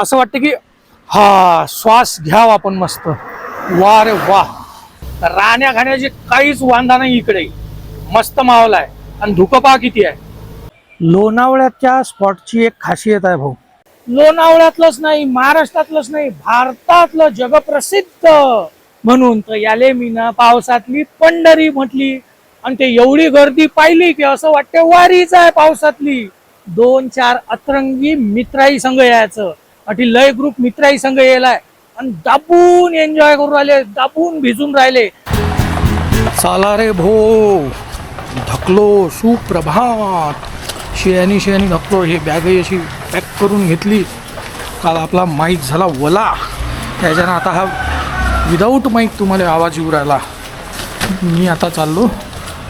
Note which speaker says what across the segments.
Speaker 1: असं वाटतं की हा श्वास घ्यावा आपण मस्त. वा रे वा. राहण्या खाण्याची काहीच वांधा नाही इकडे. मस्त माहोल आहे. आणि धुकपा किती आहे? लोणावळ्याच्या स्पॉटची एक खासियत आहे भाऊ. लोणावळ्यातलंच नाही महाराष्ट्रातलंच नाही भारतातलं जगप्रसिद्ध म्हणून तर याले मी ना पावसातली पंढरी म्हटली. आणि ते एवढी गर्दी पाहिली की असं वाटतं वारीच आहे पावसातली. दोन चार अतरंगी मित्राई संघ यायचं. अटी लय ग्रुप मित्राई संघ यायलाय. आणि दाबून एन्जॉय करून राहिले दाबून भिजून राहिले. चाला रे भो धकलो सुप्रभात. शेयानी शेयानी धकलो हे बॅगही अशी पॅक करून घेतली. काल आपला माईक झाला वला. त्याच्यानं आता हा विदाऊट माईक तुम्हाला आवाज येऊ राहिला. मी आता चाललो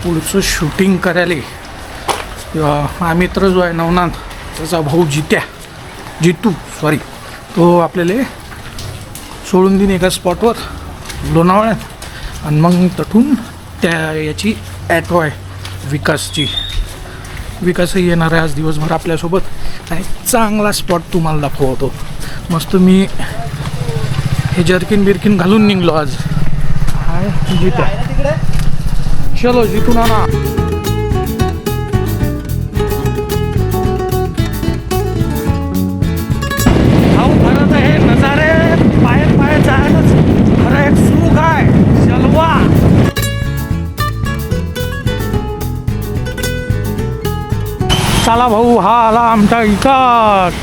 Speaker 1: पुढचं शूटिंग करायला. आम्ही हा मित्र जो आहे नवनाथ त्याचा भाऊ जित्या. जितू सॉरी तो आपल्याला सोडून देईन एका स्पॉटवर लोणावळ्यात. आणि मग तठून त्या याची ॲटो आहे विकासची. विकासही येणार आहे आज दिवसभर आपल्यासोबत. आणि चांगला स्पॉट तुम्हाला दाखवतो. मस्त मी हे जर्किन बिरकिन घालून निघलो आज. हाय जित्या चलो जितून आणा चला भाऊ हा आला आमचा इकास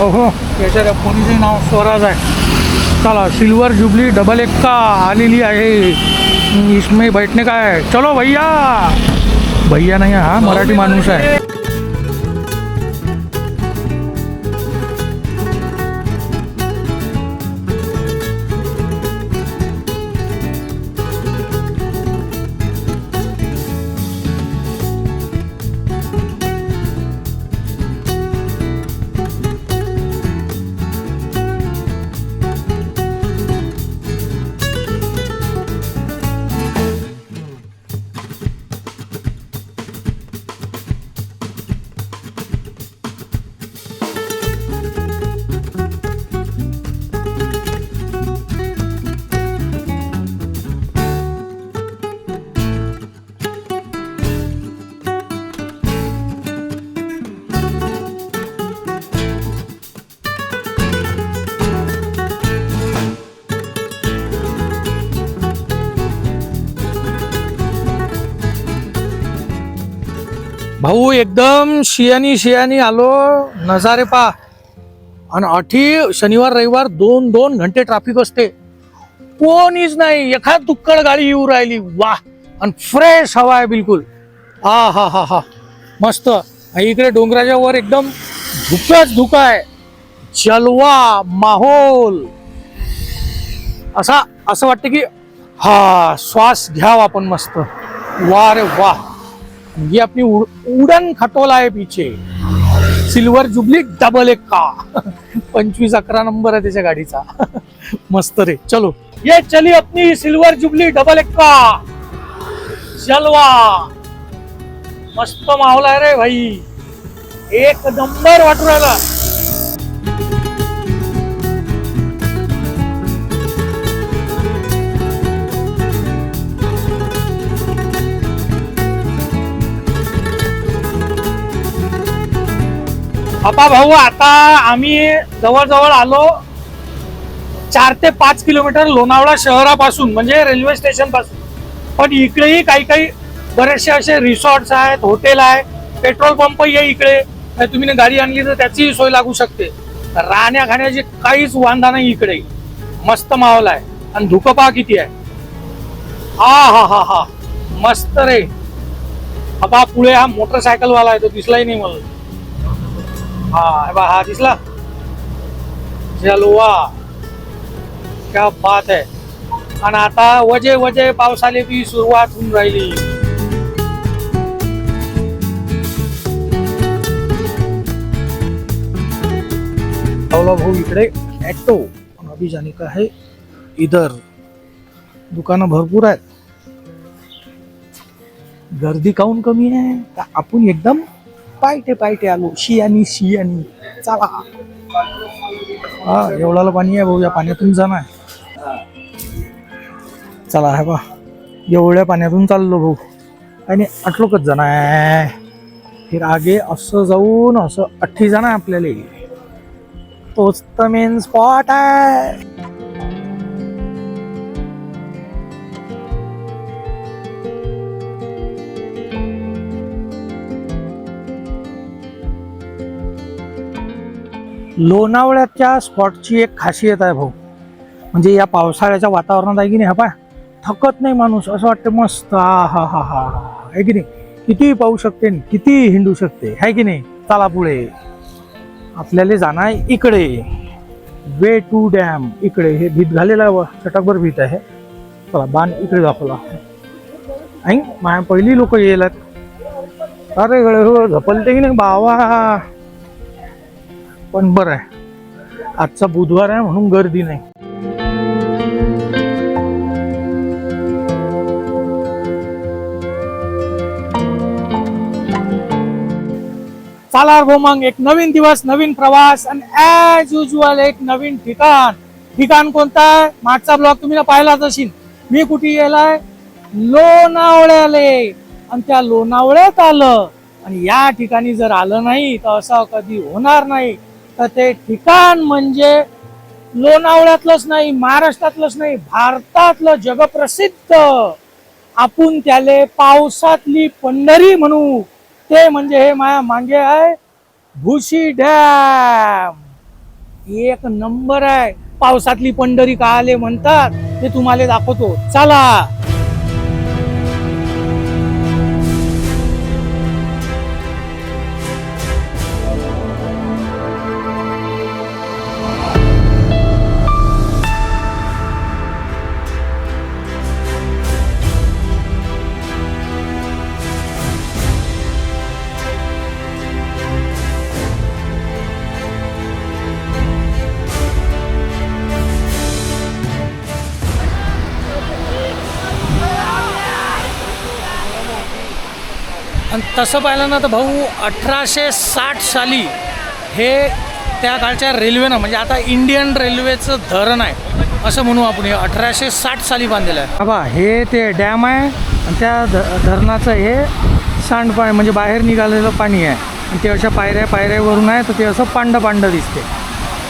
Speaker 1: अहो त्याच्या फोनचे नाव स्वराज आहे. चला सिल्वर जुबली डबल एक्का आलेली आहे. इसमें बैठने का है. चलो भैया. भैया नाही हा मराठी माणूस आहे. भाऊ एकदम शियानी शियानी आलो. नजारे पा आणि अठी शनिवार रविवार दोन दोन घंटे ट्रॅफिक असते. कोणीच नाही. एखाद दुक्कड गाडी येऊ राहिली. वा आणि फ्रेश हवा आहे बिलकुल. हा हा हा हा. मस्त. इकडे डोंगराच्या वर एकदम धुकच धुका आहे. जलवा माहोल. असा असं वाटतं की हा श्वास घ्यावा आपण मस्त. वा रे वा ये अपनी उड़- उड़न खटोला है पीछे। सिल्वर जुबली डबल एक का। पंचवीस अकरा नंबर आहे त्याच्या गाडीचा। मस्त रे चलो। ये चली अपनी सिल्वर जुबली डबल एक का। चलवा मस्त मावला आहे रे भाई। एक नंबर वाटू राहिला। अपा भाऊ आता आम्ही जवळजवळ आलो चार ते पाच किलोमीटर लोणावळा शहरापासून म्हणजे रेल्वे स्टेशनपासून पण इकडेही काही काही बरेचसे असे रिसॉर्ट्स आहेत हॉटेल आहे पेट्रोल पंपही आहे इकडे. तुम्ही गाडी आणली तर त्याचीही सोय लागू शकते. राहण्या खाण्याची काहीच वांधा नाही इकडे. मस्त माहोल आहे. आणि धुकपा किती आहे. हा हा हा हा. मस्त रे. बाबा पुढे हा मोटरसायकल वाला आहे तो दिसलाही नाही मला. हा बा हा दिसला जलवा क्या बात आहे आणि आता वजे वजे पावसाले बी सुरुवात होऊन राहिली भाऊ इकडे ऍटो अभी जाने का है इधर दुकानं भरपूर आहेत गर्दी काऊन कमी आहे का आपण एकदम पायटे पायटे आलो. शियानी शियानी चला. हा एवढाला पाणी आहे भाऊ या पाण्यातून जाणार. चला हे बा एवढ्या पाण्यातून चाललो भाऊ. आणि आटलोकच जाणार. आहे फिर आगे असं जाऊन असं अठ्ठी जाणार आपल्याला. तोच तर मेन स्पॉट आहे. लोणावळ्याच्या स्पॉटची एक खासियत आहे भाऊ. म्हणजे या पावसाळ्याच्या वातावरणात आहे की नाही हा पाय थकत नाही माणूस असं वाटतं मस्त हा हा हा हा. आहे की नाही? कितीही पाहू शकते आणि किती हिंडू शकते. आहे की नाही? चला पुढे. आपल्याला जाणं आहे इकडे. Way to dam. इकडे हे भीत घालेलं आहे व चटकभर भीत आहे. चला बाण इकडे दाखवला. ऐक माझ्या पहिली लोक येलात अरे गळे हो झपलते की नाही? बावा. पण बरं आहे. आजचा बुधवार आहे म्हणून गर्दी नाही. चालार भाऊ मग एक नवीन दिवस नवीन प्रवास आणि ऍज युजल एक नवीन ठिकाण. ठिकाण कोणतं आहे? मागचा ब्लॉग तुम्ही पाहिलाच असेल. मी कुठे गेलाय? लोणावळ्याले. आणि त्या लोणावळ्यात आलं. आणि या ठिकाणी जर आलं नाही तर असं कधी होणार नाही. तर ते ठिकाण म्हणजे लोणावळ्यातलंच नाही महाराष्ट्रातलंच नाही भारतातलं जगप्रसिद्ध आपण त्याले पावसातली पंढरी म्हणू. ते म्हणजे हे माया मागे आहे भुशी डॅम. एक नंबर आहे. पावसातली पंढरी का आले म्हणतात ते तुम्हाला दाखवतो. चला. तसं पाहिलं ना तर भाऊ अठराशे साठ साली हे त्या काळच्या रेल्वेनं म्हणजे आता इंडियन रेल्वेचं धरण आहे असं म्हणू आपण हे अठराशे साठ साली बांधलेलं आहे. बाबा हे ते डॅम आहे आणि त्या ध धरणाचं हे सांडपाणी म्हणजे बाहेर निघालेलं पाणी आहे. आणि ते अशा पायऱ्या पायऱ्यावरून आहे तर ते असं पांड पांड दिसते.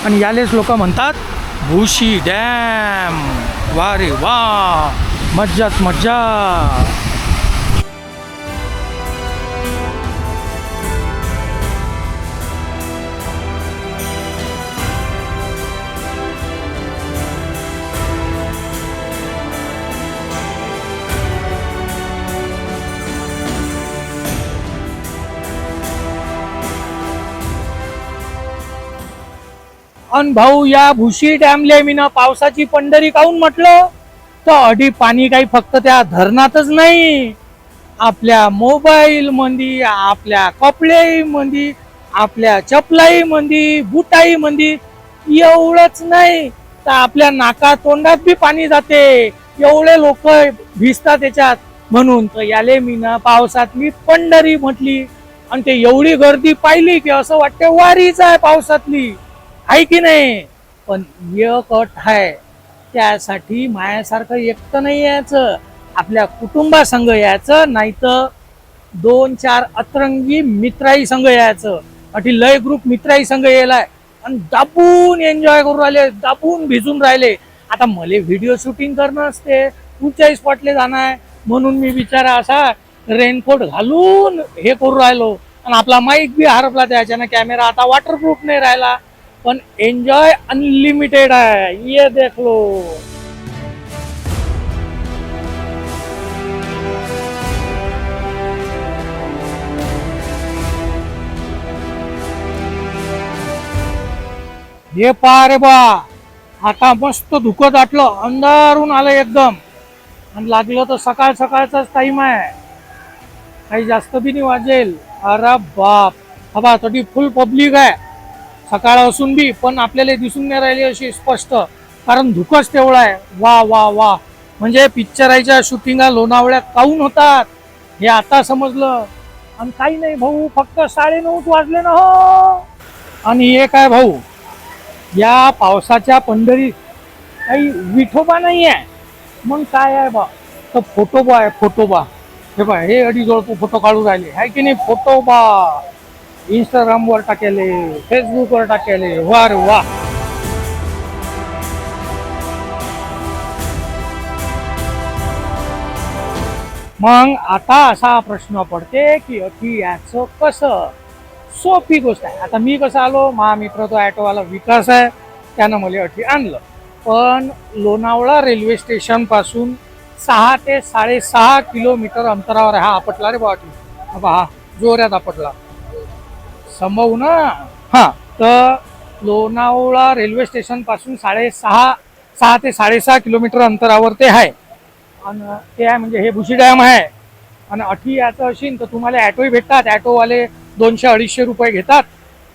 Speaker 1: आणि यालेच लोक म्हणतात भुशी डॅम. वा रे वा मज्जाच मज्जा! अन भाऊ या भुशी डॅमले मी ना पावसाची पंढरी काऊन म्हटलं? तर अडी पाणी काही फक्त त्या धरणातच नाही. आपल्या मोबाईल मंदी आपल्या कपडे मंदी आपल्या चपलाई मंदी बुटाई मंदी एवढंच नाही. तर आपल्या नाका तोंडात बी पाणी जाते. एवढे लोक भिजतात त्याच्यात. म्हणून तर याले मी ना पावसात मी पंढरी म्हटली. आणि ते एवढी गर्दी पाहिली की असं वाटते वारीच आहे पावसातली. आहे की नाही? पण एक अट आहे. त्यासाठी मायासारखं एकटं नाही यायचं. आपल्या कुटुंबासंग यायचं नाही तर दोन चार अतरंगी मित्राई संघ यायचं. अटी लय ग्रुप मित्राई संघ यायलाय. आणि दाबून एन्जॉय करून राहिले दाबून भिजून राहिले. आता मले व्हिडिओ शूटिंग करणं असते. कुठच्याही स्पॉटले जाणं आहे म्हणून मी विचारा असा रेनकोट घालून हे करू राहिलो. आणि आपला माईक बी हरपला त्याच्यानं. कॅमेरा आता वॉटरप्रूफ नाही राहिला. पण एन्जॉय अनलिमिटेड आहे. ये देख लो हे पा रे बा. आता मस्त धुकं दाटलं अंधारून आलं एकदम. आणि लागलं तर सकाळ सकाळचाच टाइम आहे. काही जास्त बी नाही वाजेल. अरे बाप. ह बा थोडी फुल पब्लिक आहे. सकाळ असून बी पण आपल्याला दिसून नाही राहिली अशी स्पष्ट. कारण धुकच तेवढं आहे. वा वा वा. म्हणजे पिक्चराच्या शूटिंगा लोणावळ्यात काऊन होतात? हे आता समजलं. आणि काही नाही भाऊ फक्त साडे नऊच वाजले ना हो. आणि हे काय भाऊ? या पावसाच्या पंढरीत काही विठोबा नाही आहे मग काय आहे बा? तर फोटोबा आहे फोटोबा हे बा हे अडी जोड फोटो काढू राहिले. आहे की नाही? फोटोबा इंस्टाग्रामवर टाकेले फेसबुकवर टाकेले वार रे वा मग आता असा प्रश्न पडते की अति याचं कसं? सोपी गोष्ट आहे. आता मी कसं आलो? महामित्र तो ॲटोवाला विकास आहे. त्यानं मला अटी आणलं. पण लोणावळा रेल्वे स्टेशनपासून सहा ते साडेसहा किलोमीटर अंतरावर हा आपटला रे बाटी हा जोऱ्यात आपटला. संभव ना? हा. तर लोणावळा रेल्वे स्टेशनपासून साडेसहा सहा ते साडेसहा किलोमीटर अंतरावर ते आहे. आणि ते आहे म्हणजे हे भुशी डॅम आहे. आणि अटी याचं असेल तर तुम्हाला ॲटोही भेटतात. ॲटोवाले दोनशे अडीचशे रुपये घेतात.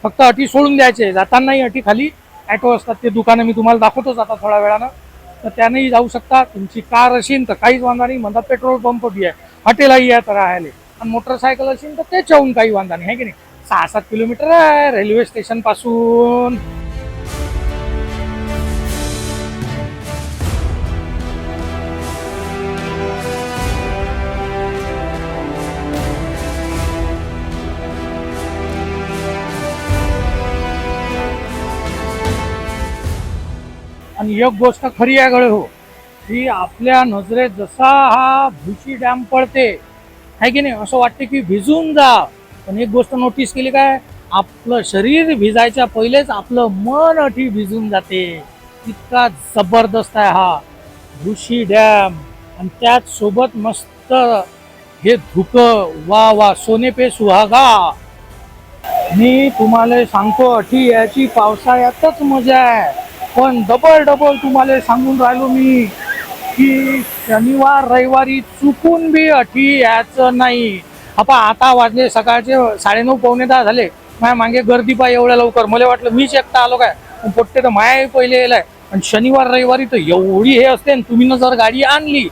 Speaker 1: फक्त अटी सोडून द्यायचे. जातानाही अटी खाली. ॲटो असतात ते दुकानं मी तुम्हाला दाखवतोच आता थोड्या वेळानं. तर त्यानेही जाऊ शकता. तुमची कार असेल तर काहीच वांधा नाही. म्हणतात पेट्रोल पंप बी आहे. हॉटेलही आहे तर राहायला. आणि मोटरसायकल असेल तर त्याच्याहून काही वांधा नाही. आहे की नाही? सहा सात किलोमीटर आहे रेल्वे स्टेशनपासून. आणि एक गोष्ट खरी आहे गळे हो की आपल्या नजरेत जसा हा भुशी डॅम पडते आहे की नाही? असं वाटते की भिजून जा. पण एक गोष्ट नोटीस केली काय? आपलं शरीर भिजायच्या पहिलेच आपलं मन अटी भिजून जाते. इतका जबरदस्त आहे हा. भुशी डॅम आणि त्याच सोबत मस्त हे धुक वा वा सोने पे सुहागा. मी तुम्हाला सांगतो अटी याची पावसाळ्यातच मजा आहे. पण डबल डबल तुम्हाला सांगून राहिलो मी की शनिवार रविवारी चुकून बी अटी यायचं नाही. अपा आता वाजले सकाळचे साडेनऊ पावणे दहा झाले. माझ्या मागे गर्दी पाय एवढ्या लवकर. मला वाटलं मीच एकटा आलो काय? पण पोट्टे तर माया पहिले येलाय आणि शनिवार रविवारी तर एवढी हे असते आणि तुम्ही न जर गाडी आणली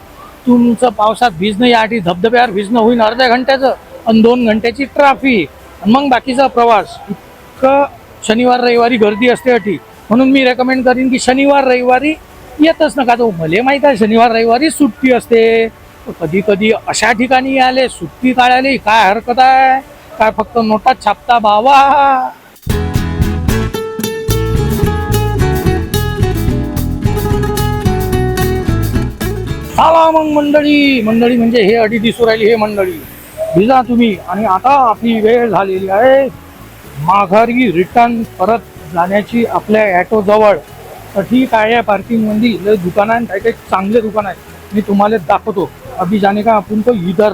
Speaker 1: तुमचं पावसात भिजणं यासाठी धबधब्यावर भिजणं होईन अर्ध्या घंट्याचं आणि दोन घंट्याची ट्रॅफिक आणि मग बाकीचा प्रवास. इतकं शनिवार रविवारी गर्दी असते अटी. म्हणून मी रेकमेंड करीन की शनिवार रविवारी येतच नका. तो भले माहीत आहे शनिवार रविवारी सुट्टी असते. कधी कधी अशा ठिकाणी आले सुट्टी काढायला काय हरकत आहे? काय फक्त नोटात छापता बावा चला मग मंडळी. मंडळी म्हणजे हे अडी दिसू राहिली हे मंडळी. भिजा तुम्ही. आणि आता आपली वेळ झालेली आहे. माघारी रिटर्न परत जाण्याची आपल्या ॲटो जवळ. तर ठीक आहे पार्किंगमध्ये लय दुकान आहे काही काही चांगले दुकान आहे मी तुम्हाला दाखवतो. अभि जाने का आपण तो इधर.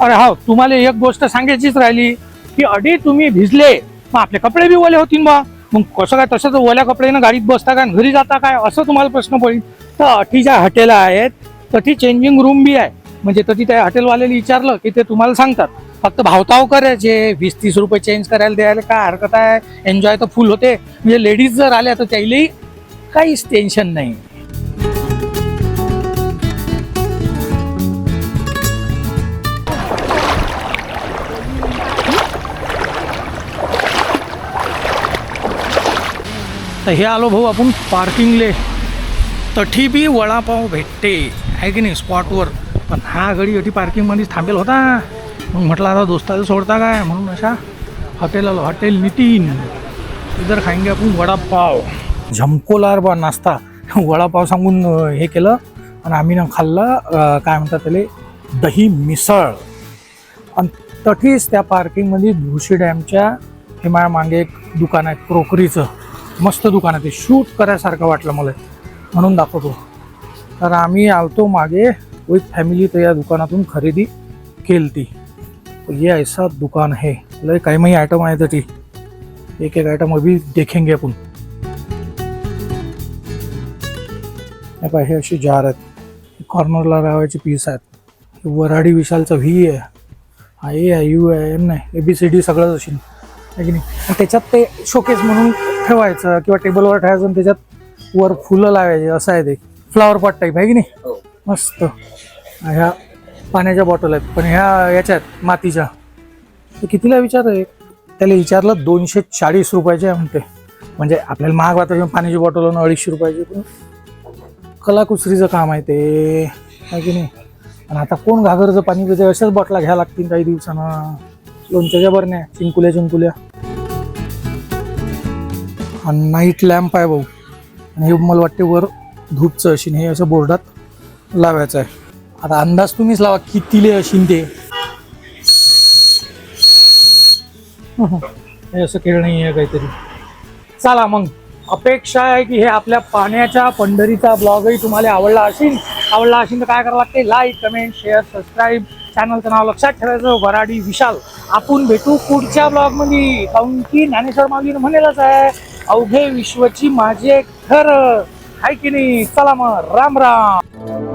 Speaker 1: अरे हा तुम्हाला एक गोष्ट सांगायचीच राहिली की अडी तुम्ही भिजले मग आपले कपडे बी ओले होतील बा. मग कसं काय तसंच ओल्या कपड्यानं गाडीत बसता काय घरी जाता काय? असं तुम्हाला प्रश्न पडेल. तर अठीच्या हॉटेल आहेत तठी चेंजिंग रूम बी आहे. म्हणजे तठी त्या हॉटेलवाल्याला विचारलं की ते तुम्हाला सांगतात. फक्त भावताव करायचे वीस तीस रुपये चेंज करायला द्यायला काय हरकत आहे? एन्जॉय तर फुल होते. म्हणजे लेडीज जर आल्या तर त्यालाही काहीच टेन्शन नाही. तर हे आलो भाऊ आपण पार्किंगले. तठी बी वडापाव भेटते. आहे की नाही? स्पॉटवर. पण हा गडी अटी पार्किंगमध्येच थांबेल होता. मग म्हटलं आता दोस्ताचं सोडता काय? म्हणून अशा हॉटेल आलो हॉटेल नितीन. इधर खाएंगे आपण वडापाव. झमकोलार बा नाश्ता. वडापाव सांगून हे केलं. आणि आम्ही ना खाल्लं काय म्हणतात त्याला? दही मिसळ. आणि तठीच त्या पार्किंगमध्ये भुशी डॅमच्या हे माझ्या मागे एक दुकान आहे क्रोकरीचं. मस्त दुकान आहे. ते शूट करायसारखं वाटलं मला. म्हणून दाखवतो. तर आम्ही आलतो मागे विथ फॅमिली तर या दुकानातून खरेदी केलती. तो ये ऐसा दुकान है लय काही माही आयटम आहे त्याची एक एक आयटम अभी देखेंगे आपण. हे पाय अशी जार आहेत. कॉर्नरला लावायचे पीस आहेत. वराडी विशालचा व्ही आहे. हा ए आहे यू आहे एम आहे ए बी सी डी सगळंच असेल. आहे की नाही? त्याच्यात ते शोकेस म्हणून ठेवायचं किंवा टेबलवर ठेवायचं आणि त्याच्यात वर फुलं लावायचे असं आहे ते. फ्लावर पॉट टाईप आहे की नाही? मस्त. ह्या पाण्याच्या बॉटल आहेत. पण ह्या याच्या आहेत मातीच्या कितीला विचार आहे त्याला विचारलं दोनशे चाळीस रुपयाचे आहे म्हणते. म्हणजे आपल्याला महाग वाटतं पाण्याची बॉटल आणून अडीचशे रुपयाची. पण कलाकुसरीचं काम आहे ते. आहे की नाही? आणि आता कोण घागरचं पाणी पिते अशाच बॉटला घ्यायला लागतील काही दिवसानं. लोणच्याच्या बरण्या चिंकुल्या चिंकुल्या आणि नाईट लॅम्प आहे भाऊ. आणि हे मला वाटते वर धूपचं अशीन हे असं बोर्डात लावायचं आहे. आता अंदाज तुम्हीच लावा कितीले अशीन ते. हे असं खेळ नाही आहे काहीतरी. चला मग. अपेक्षा आहे की हे आपल्या पाण्याच्या पंढरीचा ब्लॉगही तुम्हाला आवडला असेल आवडला असेल तर काय करावं लागते? लाईक कमेंट शेअर सबस्क्राईब चॅनलचं नाव लक्षात ठेवायचं. वराडी विशाल. आपण भेटू पुढच्या ब्लॉगमध्ये काऊन की ज्ञानेश्वर माऊलीनं म्हणेलच आहे. अवघे विश्वची माझे घर आहे की नाही? चला मग. राम राम.